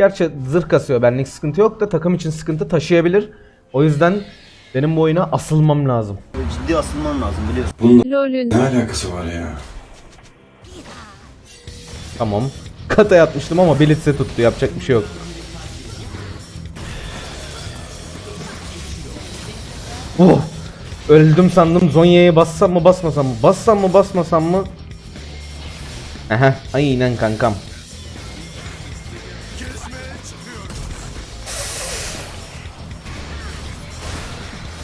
Gerçi zırh kasıyor benlik sıkıntı yok da takım için sıkıntı taşıyabilir. O yüzden benim bu oyuna asılmam lazım. Ciddi asılman lazım biliyorsun. LOL'ün Ne alakası var ya? Tamam. Kata yatmıştım ama Blitz'e tuttu yapacak bir şey yok. Oh! Öldüm sandım Zonya'ya bassam mı basmasam mı? Bassam mı basmasam mı? Aha aynen kankam.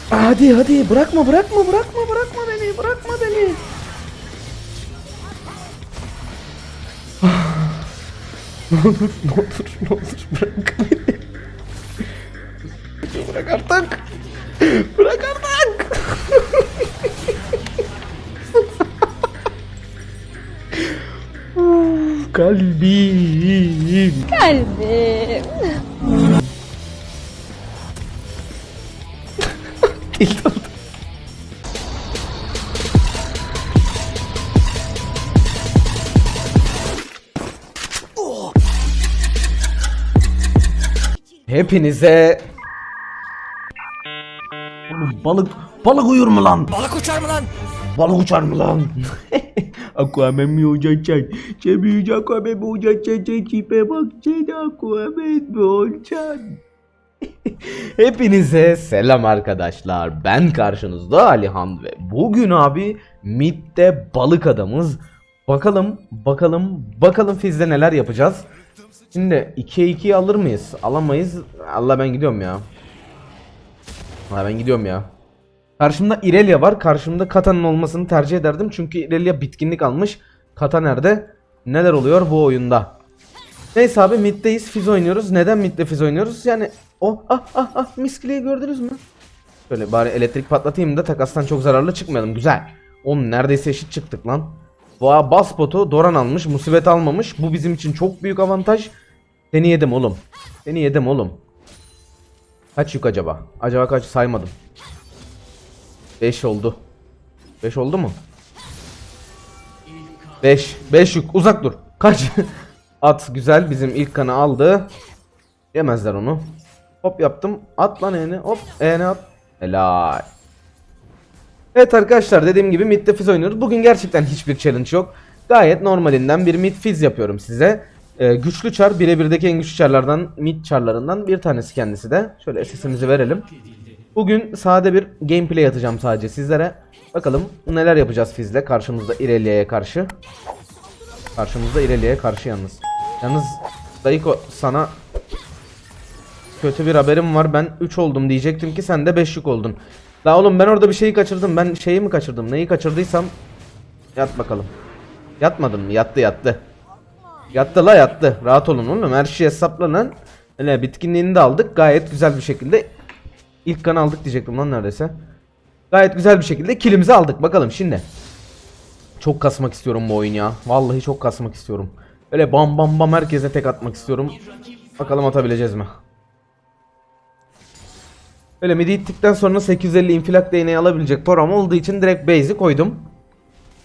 Hadi hadi bırakma bırakma bırakma bırakma beni bırakma beni. Ne olur ne olur ne olur bırak beni. Bırak artık. Bırak artık. Uf, Kalbim. kalbim. Tilt oldu. Hepinize Oğlum balık balık uyur mu lan? Balık uçar mı lan? Balık uçar mı lan? Aquaman mi olacaksın? Büyüyünce Aquaman mi olacaksın? Sen tipe bak sen Aquaman mi olacaksın? Hepinize selam arkadaşlar. Ben karşınızda Alihan ve bugün abi Mid'de balık adamız. Bakalım, bakalım, bakalım Fizz'de neler yapacağız. Şimdi 2'ye 2'yi alır mıyız? Alamayız. Allah ben gidiyorum ya. Allah ben gidiyorum ya. Karşımda Irelia var. Karşımda Kata'nın olmasını tercih ederdim. Çünkü Irelia bitkinlik almış. Kata nerede? Neler oluyor bu oyunda? Neyse abi middeyiz. Fizz oynuyoruz. Neden midde Fizz oynuyoruz? Yani o ah ah ah miskliği gördünüz mü? Şöyle bari elektrik patlatayım da takastan çok zararlı çıkmayalım. Güzel. Oğlum neredeyse eşit çıktık lan. Vaa bas botu Doran almış. Musibet almamış. Bu bizim için çok büyük avantaj. Seni yedim oğlum. Seni yedim oğlum. Kaç yük acaba? Acaba kaç saymadım. 5 oldu. 5 oldu mu? 5. 5 yük. Uzak dur. Kaç. At güzel. Bizim ilk kanı aldı. Yemezler onu. Hop yaptım. At lan eğni. Hop eğni at. Helal. Evet arkadaşlar dediğim gibi mid fiz oynuyoruz. Bugün gerçekten hiçbir challenge yok. Gayet normalinden bir mid fiz yapıyorum size. Ee, güçlü çar birebirdeki en güçlü çarlardan mid çarlarından bir tanesi kendisi de. Şöyle SS'imizi verelim. Bugün sade bir gameplay atacağım sadece sizlere. Bakalım neler yapacağız Fizz'le karşımızda Irelia'ya karşı. Karşımızda Irelia'ya karşı yalnız. Yalnız Dayiko sana kötü bir haberim var. Ben 3 oldum diyecektim ki sen de 5 yük oldun. La oğlum ben orada bir şeyi kaçırdım. Ben şeyi mi kaçırdım? Neyi kaçırdıysam yat bakalım. Yatmadın mı? Yattı yattı. Yattı la yattı. Rahat olun oğlum. Her şeyi hesapla lan. Hele bitkinliğini de aldık. Gayet güzel bir şekilde ilk kan aldık diyecektim lan neredeyse. Gayet güzel bir şekilde kilimizi aldık. Bakalım şimdi. Çok kasmak istiyorum bu oyun ya. Vallahi çok kasmak istiyorum. Öyle bam bam bam herkese tek atmak istiyorum. Bakalım atabileceğiz mi? Öyle midi ittikten sonra 850 infilak değneği alabilecek param olduğu için direkt base'i koydum.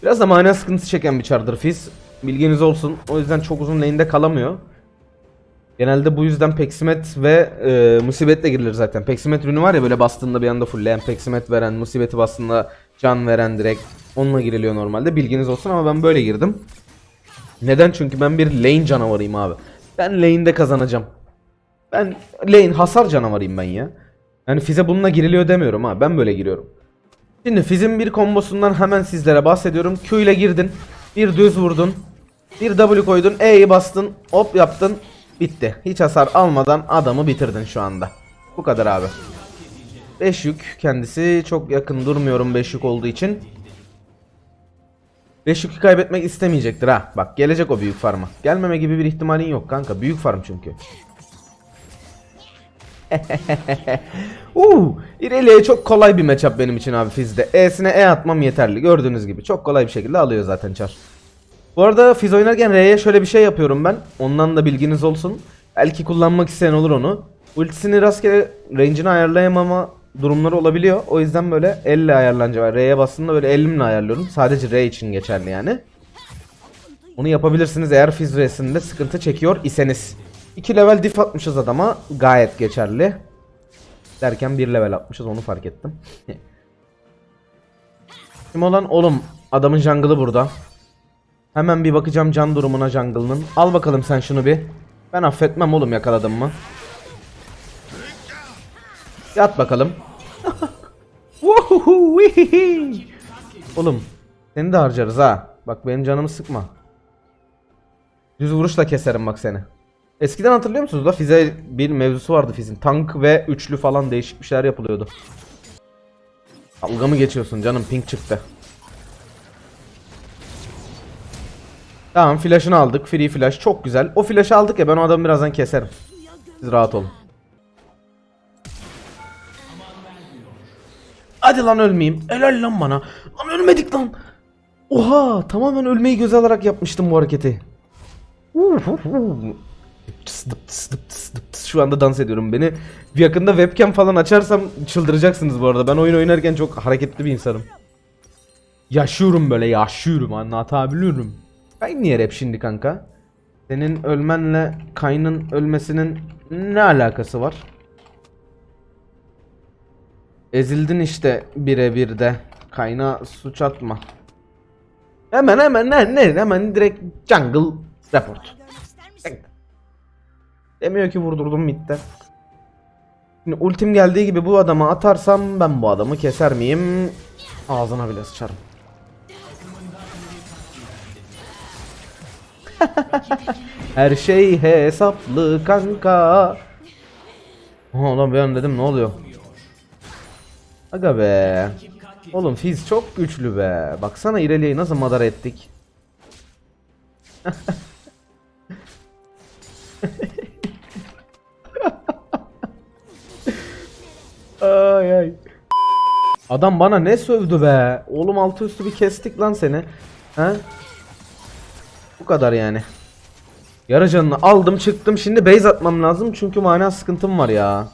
Biraz da mana sıkıntısı çeken bir çardır Fizz. Bilginiz olsun. O yüzden çok uzun lane'de kalamıyor. Genelde bu yüzden Peksimet ve e, Musibetle girilir zaten. Peksimet ürünü var ya böyle bastığında bir anda fullleyen, Peksimet veren, Musibeti bastığında can veren direkt. Onunla giriliyor normalde. Bilginiz olsun ama ben böyle girdim. Neden? Çünkü ben bir lane canavarıyım abi. Ben lane'de kazanacağım. Ben lane hasar canavarıyım ben ya. Yani Fizz'e bununla giriliyor demiyorum ha. Ben böyle giriyorum. Şimdi Fizz'in bir kombosundan hemen sizlere bahsediyorum. Q ile girdin. Bir düz vurdun. Bir W koydun. E'yi bastın. Hop yaptın. Bitti. Hiç hasar almadan adamı bitirdin şu anda. Bu kadar abi. 5 yük kendisi. Çok yakın durmuyorum 5 yük olduğu için. 5 yükü kaybetmek istemeyecektir ha. Bak gelecek o büyük farma. Gelmeme gibi bir ihtimalin yok kanka. Büyük farm çünkü. Uuu İrelia'ya çok kolay bir matchup benim için abi Fizz'de. E'sine E atmam yeterli. Gördüğünüz gibi çok kolay bir şekilde alıyor zaten Char. Bu arada Fizz oynarken R'ye şöyle bir şey yapıyorum ben. Ondan da bilginiz olsun. Belki kullanmak isteyen olur onu. Ultisini rastgele range'ini ayarlayamama durumları olabiliyor. O yüzden böyle elle ayarlanca var. R'ye bastığımda böyle elimle ayarlıyorum. Sadece R için geçerli yani. Onu yapabilirsiniz eğer Fizz R'sinde sıkıntı çekiyor iseniz. 2 level diff atmışız adama. Gayet geçerli. Derken 1 level atmışız onu fark ettim. Kim olan oğlum adamın jungle'ı burada. Hemen bir bakacağım can durumuna jungle'ının. Al bakalım sen şunu bir. Ben affetmem oğlum yakaladım mı? Yat bakalım. Oğlum seni de harcarız ha. Bak benim canımı sıkma. Düz vuruşla keserim bak seni. Eskiden hatırlıyor musunuz da Fize bir mevzusu vardı Fiz'in. Tank ve üçlü falan değişik bir şeyler yapılıyordu. Dalga mı geçiyorsun canım pink çıktı. Tamam flash'ını aldık. Free flash çok güzel. O flash'ı aldık ya ben o adamı birazdan keserim. Siz rahat olun. Hadi lan ölmeyeyim. Helal lan bana. Lan ölmedik lan. Oha tamamen ölmeyi göze alarak yapmıştım bu hareketi. Şu anda dans ediyorum beni. Yakında webcam falan açarsam çıldıracaksınız bu arada. Ben oyun oynarken çok hareketli bir insanım. Yaşıyorum böyle yaşıyorum anlatabiliyorum. Kayn niye rap şimdi kanka? Senin ölmenle Kayn'ın ölmesinin ne alakası var? Ezildin işte birebir de. Kayna suç atma. Hemen hemen ne ne hemen direkt jungle report. Demiyor ki vurdurdum midden. Şimdi ultim geldiği gibi bu adama atarsam ben bu adamı keser miyim? Ağzına bile sıçarım. Her şey hesaplı kanka. Oğlum an dedim ne oluyor? Aga be. Oğlum Fizz çok güçlü be. Baksana İrelia'yı nasıl madara ettik. ay ay. Adam bana ne sövdü be. Oğlum altı üstü bir kestik lan seni. He? Bu kadar yani. Yarı canını aldım çıktım. Şimdi base atmam lazım çünkü mana sıkıntım var ya.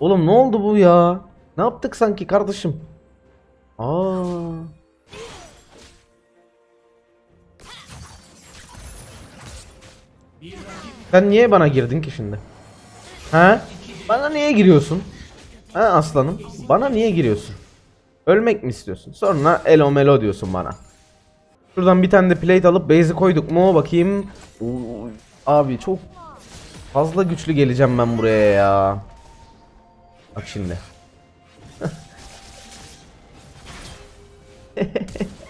Oğlum ne oldu bu ya? Ne yaptık sanki kardeşim? Aa. Sen niye bana girdin ki şimdi? Ha? Bana niye giriyorsun? Ha aslanım? Bana niye giriyorsun? Ölmek mi istiyorsun? Sonra elo melo diyorsun bana. Şuradan bir tane de plate alıp base'i koyduk mu bakayım. Abi çok fazla güçlü geleceğim ben buraya ya. Bak şimdi.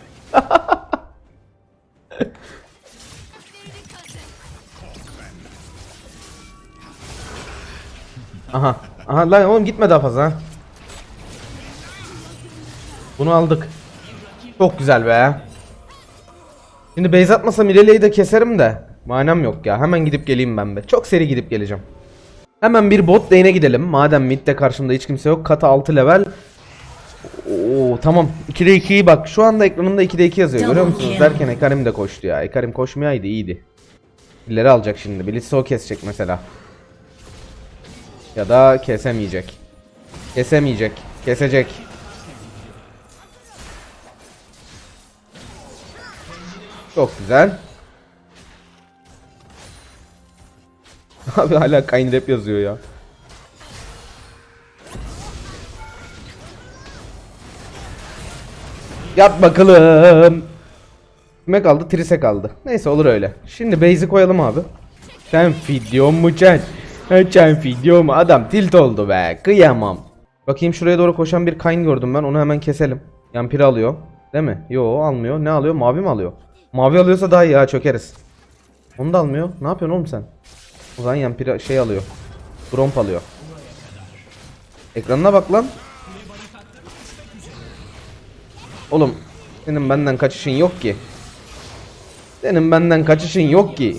Aha. Aha lan oğlum gitme daha fazla. Bunu aldık. Çok güzel be. Şimdi base atmasam Irelia'yı da keserim de. Manam yok ya. Hemen gidip geleyim ben be. Çok seri gidip geleceğim. Hemen bir bot lane'e gidelim. Madem midde karşımda hiç kimse yok. Kata 6 level. Oo tamam. 2'de 2'yi bak. Şu anda ekranımda 2'de 2 yazıyor. Görüyor musunuz? Derken Ekarim de koştu ya. Ekarim koşmayaydı iyiydi. Birileri alacak şimdi. Blitz o kesecek mesela. Ya da kesemeyecek. Kesemeyecek. Kesecek. Çok güzel. Abi hala Kayn rap yazıyor ya. Yap bakalım. Kime kaldı? Tris'e kaldı. Neyse olur öyle. Şimdi base'i koyalım abi. Sen video mu sen? Ha, Sen video mu? Adam tilt oldu be. Kıyamam. Bakayım şuraya doğru koşan bir Kayn gördüm ben. Onu hemen keselim. Yampiri alıyor. Değil mi? Yo almıyor. Ne alıyor? Mavi mi alıyor? Mavi alıyorsa daha iyi ha çökeriz. Onu da almıyor. Ne yapıyorsun oğlum sen? O zaman Yampiri şey alıyor. Gromp alıyor. Ekranına bak lan. Oğlum senin benden kaçışın yok ki. Senin benden kaçışın yok ki.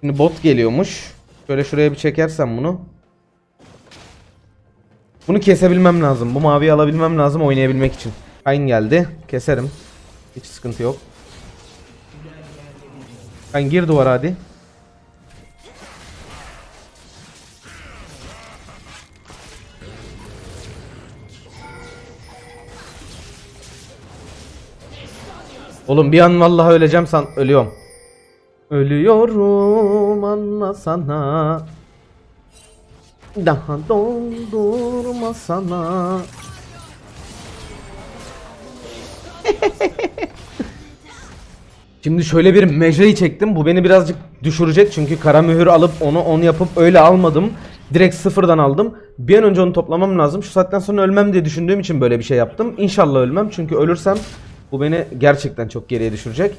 Şimdi bot geliyormuş. Şöyle şuraya bir çekersem bunu. Bunu kesebilmem lazım. Bu maviyi alabilmem lazım oynayabilmek için. Kayn geldi. Keserim. Hiç sıkıntı yok. Kayn gir duvara hadi. Oğlum bir an vallahi öleceğim san ölüyorum. Ölüyorum anlasana. Daha doldurmasana. Şimdi şöyle bir mecrayı çektim. Bu beni birazcık düşürecek çünkü kara mühür alıp onu onu yapıp öyle almadım. Direkt sıfırdan aldım. Bir an önce onu toplamam lazım. Şu saatten sonra ölmem diye düşündüğüm için böyle bir şey yaptım. İnşallah ölmem çünkü ölürsem bu beni gerçekten çok geriye düşürecek.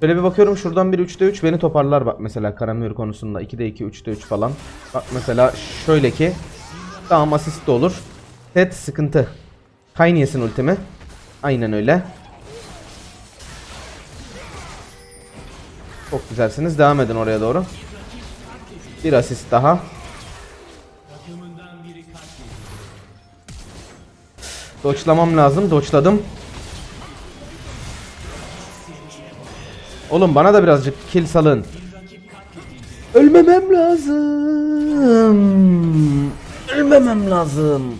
Şöyle bir bakıyorum şuradan bir 3'te 3 beni toparlar bak mesela kara mühür konusunda 2'de 2 3'te 3 falan. Bak mesela şöyle ki tamam asist de olur. Set sıkıntı. Kayn yesin ultimi. Aynen öyle. Çok güzelsiniz. Devam edin oraya doğru. Bir asist daha. Doçlamam lazım. Doçladım. Oğlum bana da birazcık kill salın. Ölmemem lazım. Ölmemem lazım.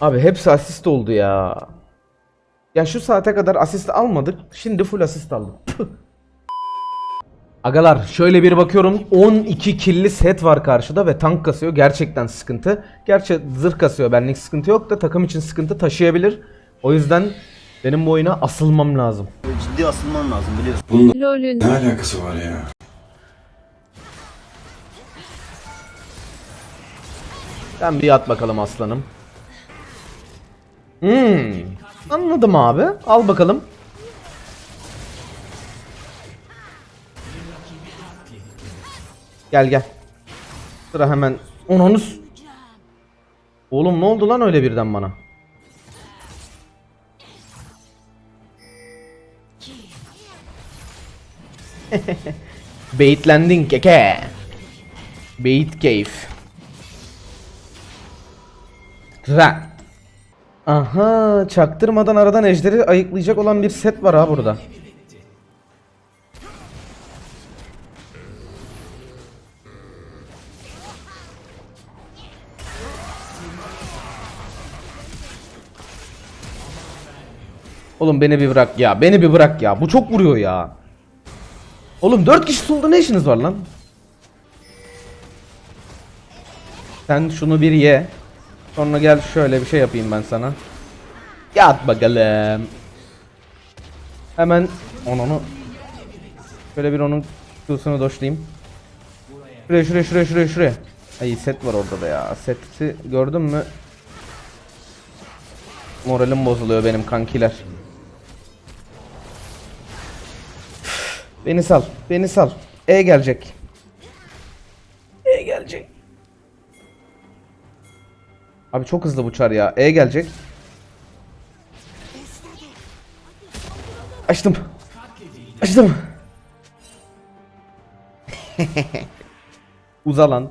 Abi hepsi asist oldu ya. Ya şu saate kadar asist almadık. Şimdi full asist aldık. Püh. Agalar şöyle bir bakıyorum 12 killi set var karşıda ve tank kasıyor gerçekten sıkıntı. Gerçi zırh kasıyor benlik sıkıntı yok da takım için sıkıntı taşıyabilir. O yüzden benim bu oyuna asılmam lazım. Ciddi asılman lazım biliyorsun. LoL'ün Ne alakası var ya? Sen bir at bakalım aslanım. Hmm. Anladım abi. Al bakalım. Gel gel. Sıra hemen. Onunu s- Oğlum ne oldu lan öyle birden bana? Baitlendin keke. Bait keyif. Güzel. Aha çaktırmadan aradan ejderi ayıklayacak olan bir set var ha burada. Oğlum beni bir bırak ya. Beni bir bırak ya. Bu çok vuruyor ya. Oğlum 4 kişi solda ne işiniz var lan? Sen şunu bir ye. Sonra gel şöyle bir şey yapayım ben sana. Yat bakalım. Hemen onu şöyle bir onun Q'sunu doşlayayım. Şuraya şuraya şuraya şuraya şuraya. Ay set var orada da ya. Seti gördün mü? Moralim bozuluyor benim kankiler. Beni sal. Beni sal. E gelecek. E gelecek. Abi çok hızlı bu çar ya. E gelecek. Açtım. Açtım. Uzalan.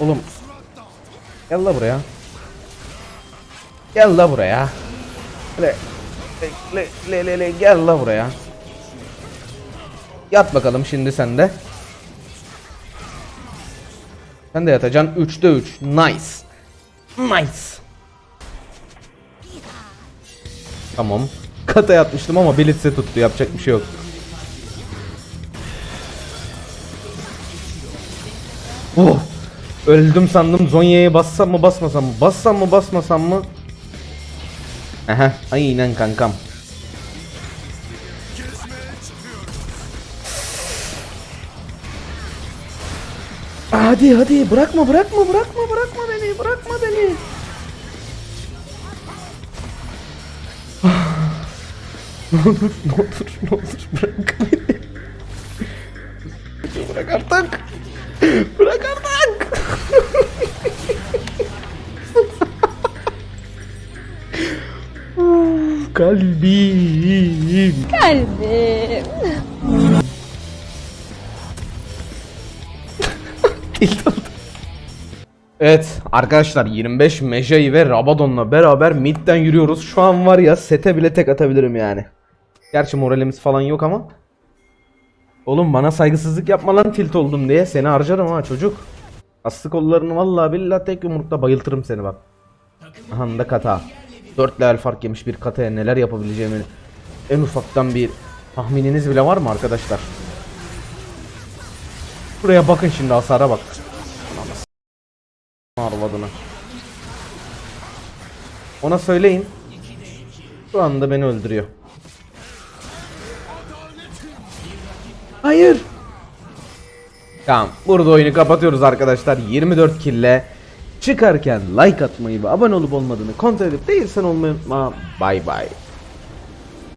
Oğlum. Gel la buraya. Gel la buraya. Le, le, le, le, le, gel la buraya. Yat bakalım şimdi sen de. Sen de yatacaksın. 3'te 3. Nice. Nice. Tamam. Kata yatmıştım ama Blitz'e tuttu. Yapacak bir şey yok. Oh. Öldüm sandım. Zonya'ya bassam mı basmasam mı? Bassam mı basmasam mı? Aha, aynen kankam. Hadi hadi bırakma bırakma bırakma bırakma beni bırakma beni. Ah. ne olur ne olur ne olur bırak beni. Kalbim. kalbim. Evet arkadaşlar 25 Mejai ve Rabadon'la beraber midden yürüyoruz. Şu an var ya sete bile tek atabilirim yani. Gerçi moralimiz falan yok ama. Oğlum bana saygısızlık yapma lan tilt oldum diye seni harcarım ha çocuk. Aslı kollarını vallahi billahi tek yumrukta bayıltırım seni bak. Aha da kata. 4 level fark yemiş bir kataya neler yapabileceğimi en ufaktan bir tahmininiz bile var mı arkadaşlar? Buraya bakın şimdi hasara bak. Arvadına. Ona söyleyin. Şu anda beni öldürüyor. Hayır. Tamam. Burada oyunu kapatıyoruz arkadaşlar. 24 kille çıkarken like atmayı ve abone olup olmadığını kontrol edip değilsen olmayı unutma. Bay.